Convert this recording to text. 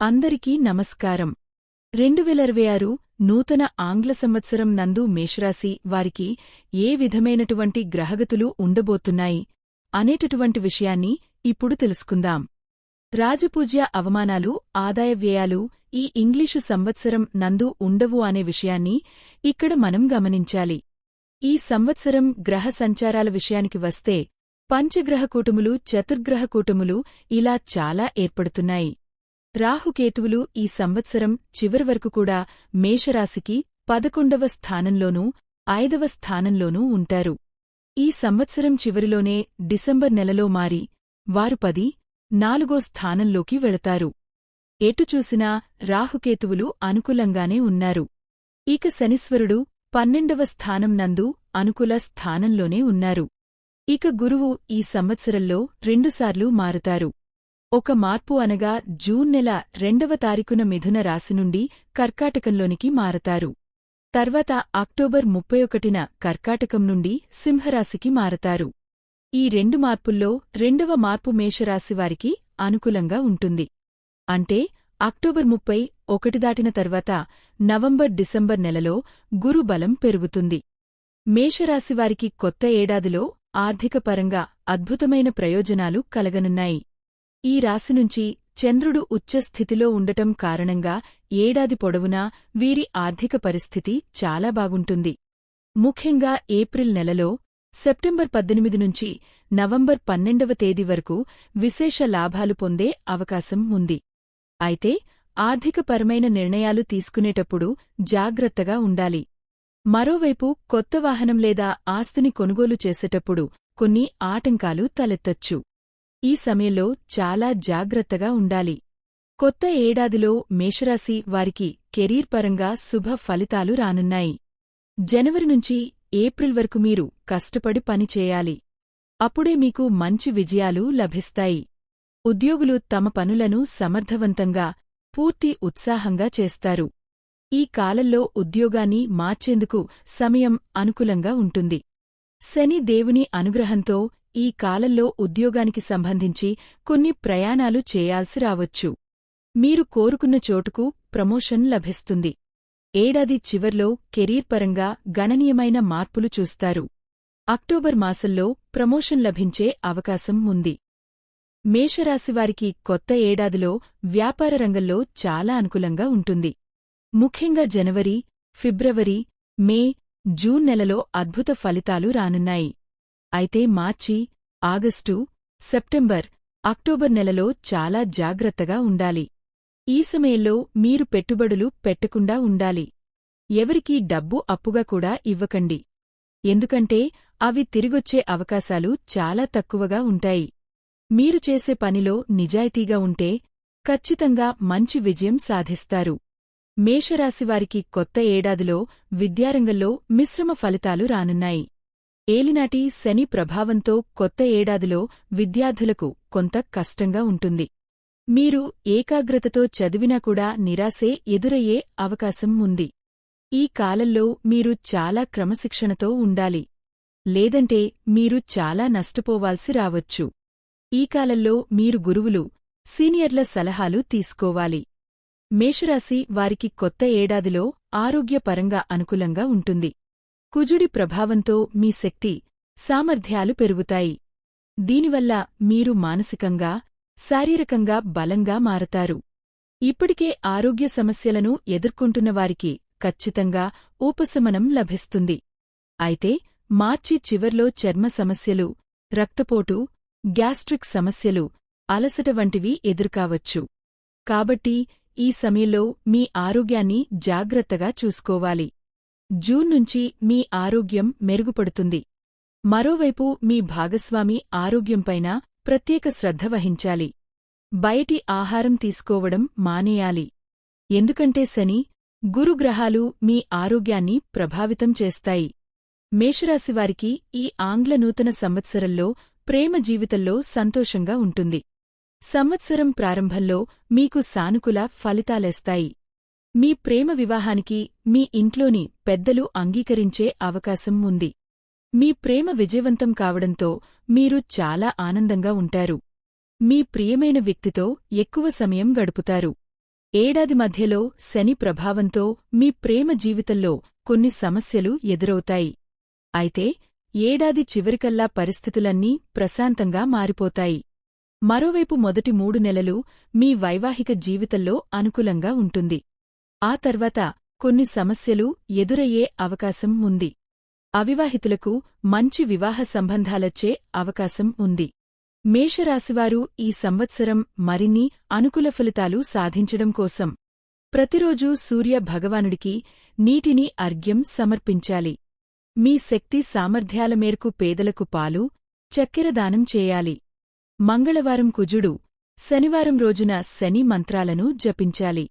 అందరికీ నమస్కారం. రెండువేల ఇరవై ఆరు నూతన ఆంగ్ల సంవత్సరం నందు మేషరాశి వారికి ఏ విధమైనటువంటి గ్రహగతులు ఉండబోతున్నాయి అనేటటువంటి విషయాన్ని ఇప్పుడు తెలుసుకుందాం. రాజపూజ్య అవమానాలు ఆదాయ వ్యయాలు ఈ ఇంగ్లీషు సంవత్సరం నందు ఉండవు అనే విషయాన్ని ఇక్కడ మనం గమనించాలి. ఈ సంవత్సరం గ్రహ సంచారాల విషయానికి వస్తే పంచగ్రహ కూటములు చతుర్గ్రహ కూటములు ఇలా చాలా ఏర్పడుతున్నాయి. రాహుకేతువులు ఈ సంవత్సరం చివరి వరకు కూడా మేషరాశికి పదకొండవ స్థానంలోనూ ఐదవ స్థానంలోనూ ఉంటారు. ఈ సంవత్సరం చివరిలోనే డిసెంబర్ నెలలో మారి వారు పది నాలుగో స్థానంలోకి వెళతారు. ఎటు చూసినా రాహుకేతువులు అనుకూలంగానే ఉన్నారు. ఇక శనిశ్వరుడు పన్నెండవ స్థానం నందు అనుకూల స్థానంలోనే ఉన్నారు. ఇక గురువు ఈ సంవత్సరంలో రెండుసార్లు మారుతారు. ఒక మార్పు అనగా జూన్ నెల రెండవ తారీఖున మిథున రాశి నుండి కర్కాటకంలోనికి మారతారు. తర్వాత అక్టోబర్ ముప్పై ఒకటిన కర్కాటకం నుండి సింహరాశికి మారతారు. ఈ రెండు మార్పుల్లో రెండవ మార్పు మేషరాశివారికి అనుకూలంగా ఉంటుంది. అంటే అక్టోబర్ ముప్పై ఒకటి దాటిన తర్వాత నవంబర్ డిసెంబర్ నెలలో గురుబలం పెరుగుతుంది. మేషరాశివారికి కొత్త ఏడాదిలో ఆర్థికపరంగా అద్భుతమైన ప్రయోజనాలు కలగనున్నాయి. ఈ రాశి నుంచి చంద్రుడు ఉచ్చస్థితిలో ఉండటం కారణంగా ఏడాది పొడవునా వీరి ఆర్థిక పరిస్థితి చాలా బాగుంటుంది. ముఖ్యంగా ఏప్రిల్ నెలలో సెప్టెంబర్ పద్దెనిమిది నుంచి నవంబర్ పన్నెండవ తేదీ వరకు విశేష లాభాలు పొందే అవకాశం ఉంది. అయితే ఆర్థికపరమైన నిర్ణయాలు తీసుకునేటప్పుడు జాగ్రత్తగా ఉండాలి. మరోవైపు కొత్త వాహనం లేదా ఆస్తిని కొనుగోలు చేసేటప్పుడు కొన్ని ఆటంకాలు తలెత్తచ్చు. ఈ సమయంలో చాలా జాగ్రత్తగా ఉండాలి. కొత్త ఏడాదిలో మేషరాశి వారికి కెరీర్ పరంగా శుభ ఫలితాలు రానున్నాయి. జనవరి నుంచి ఏప్రిల్ వరకు మీరు కష్టపడి పని చేయాలి. అప్పుడే మీకు మంచి విజయాలు లభిస్తాయి. ఉద్యోగులు తమ పనులను సమర్థవంతంగా పూర్తి ఉత్సాహంగా చేస్తారు. ఈ కాలంలో ఉద్యోగాన్ని మార్చేందుకు సమయం అనుకూలంగా ఉంటుంది. శని దేవుని అనుగ్రహంతో ఈ కాలంలో ఉద్యోగానికి సంబంధించి కొన్ని ప్రయాణాలు చేయాల్సి రావచ్చు. మీరు కోరుకున్న చోటుకు ప్రమోషన్ లభిస్తుంది. ఏడాది చివర్లో కెరీర్ పరంగా గణనీయమైన మార్పులు చూస్తారు. అక్టోబర్ మాసంలో ప్రమోషన్ లభించే అవకాశం ఉంది. మేషరాశివారికి కొత్త ఏడాదిలో వ్యాపార రంగంలో చాలా అనుకూలంగా ఉంటుంది. ముఖ్యంగా జనవరి ఫిబ్రవరి మే జూన్ నెలలో అద్భుత ఫలితాలు రానున్నాయి. అయితే మార్చి ఆగస్టు సెప్టెంబర్ అక్టోబర్ నెలలో చాలా జాగ్రత్తగా ఉండాలి. ఈ సమయంలో మీరు పెట్టుబడులు పెట్టకుండా ఉండాలి. ఎవరికీ డబ్బు అప్పుగా కూడా ఇవ్వకండి. ఎందుకంటే అవి తిరిగొచ్చే అవకాశాలు చాలా తక్కువగా ఉంటాయి. మీరు చేసే పనిలో నిజాయితీగా ఉంటే ఖచ్చితంగా మంచి విజయం సాధిస్తారు. మేషరాశివారికి కొత్త ఏడాదిలో విద్యారంగంలో మిశ్రమ ఫలితాలు రానున్నాయి. ఏలినాటి శని ప్రభావంతో కొత్త ఏడాదిలో విద్యార్థులకు కొంత కష్టంగా ఉంటుంది. మీరు ఏకాగ్రతతో చదివినా కూడా నిరాశే ఎదురయ్యే అవకాశం ఉంది. ఈ కాలంలో మీరు చాలా క్రమశిక్షణతో ఉండాలి. లేదంటే మీరు చాలా నష్టపోవాల్సి రావచ్చు. ఈ కాలంలో మీరు గురువులు సీనియర్ల సలహాలు తీసుకోవాలి. మేషరాశి వారికి కొత్త ఏడాదిలో ఆరోగ్యపరంగా అనుకూలంగా ఉంటుంది. కుజుడి ప్రభావంతో మీ శక్తి సామర్థ్యాలు పెరుగుతాయి. దీనివల్ల మీరు మానసికంగా శారీరకంగా బలంగా మారతారు. ఇప్పటికే ఆరోగ్య సమస్యలను ఎదుర్కొంటున్నవారికి ఖచ్చితంగా ఉపశమనం లభిస్తుంది. అయితే మార్చి చివర్లో చర్మ సమస్యలు రక్తపోటు గ్యాస్ట్రిక్ సమస్యలు అలసట వంటివి ఎదుర్కావచ్చు. కాబట్టి ఈ సమయంలో మీ ఆరోగ్యాన్ని జాగ్రత్తగా చూసుకోవాలి. జూన్ నుంచి మీ ఆరోగ్యం మెరుగుపడుతుంది. మరోవైపు మీ భాగస్వామి ఆరోగ్యంపైన ప్రత్యేక శ్రద్ధ వహించాలి. బయటి ఆహారం తీసుకోవడం మానేయాలి. ఎందుకంటే శని గురుగ్రహాలు మీ ఆరోగ్యాన్ని ప్రభావితం చేస్తాయి. మేషరాశివారికి ఈ ఆంగ్ల నూతన సంవత్సరంలో ప్రేమ జీవితంలో సంతోషంగా ఉంటుంది. సంవత్సరం ప్రారంభంలో మీకు సానుకూల ఫలితాలేస్తాయి. మీ ప్రేమ వివాహానికి మీ ఇంట్లోని పెద్దలు అంగీకరించే అవకాశం ఉంది. మీ ప్రేమ విజయవంతం కావడంతో మీరు చాలా ఆనందంగా ఉంటారు. మీ ప్రియమైన వ్యక్తితో ఎక్కువ సమయం గడుపుతారు. ఏడాది మధ్యలో శని ప్రభావంతో మీ ప్రేమ జీవితంలో కొన్ని సమస్యలు ఎదురవుతాయి. అయితే ఏడాది చివరికల్లా పరిస్థితులన్నీ ప్రశాంతంగా మారిపోతాయి. మరోవైపు మొదటి మూడు నెలలు మీ వైవాహిక జీవితంలో అనుకూలంగా ఉంటుంది. ఆ తర్వాత కొన్ని సమస్యలు ఎదురయ్యే అవకాశం ఉంది. అవివాహితులకు మంచి వివాహ సంబంధాలొచ్చే అవకాశం ఉంది. మేషరాశివారు ఈ సంవత్సరం మరిన్ని అనుకూల ఫలితాలు సాధించడం కోసం ప్రతిరోజూ సూర్య భగవానుడికి నీటిని అర్ఘ్యం సమర్పించాలి. మీ శక్తి సామర్థ్యాల మేరకు పేదలకు పాలు చక్కెర దానం చేయాలి. మంగళవారం కుజుడు శనివారం రోజున శని మంత్రాలను జపించాలి.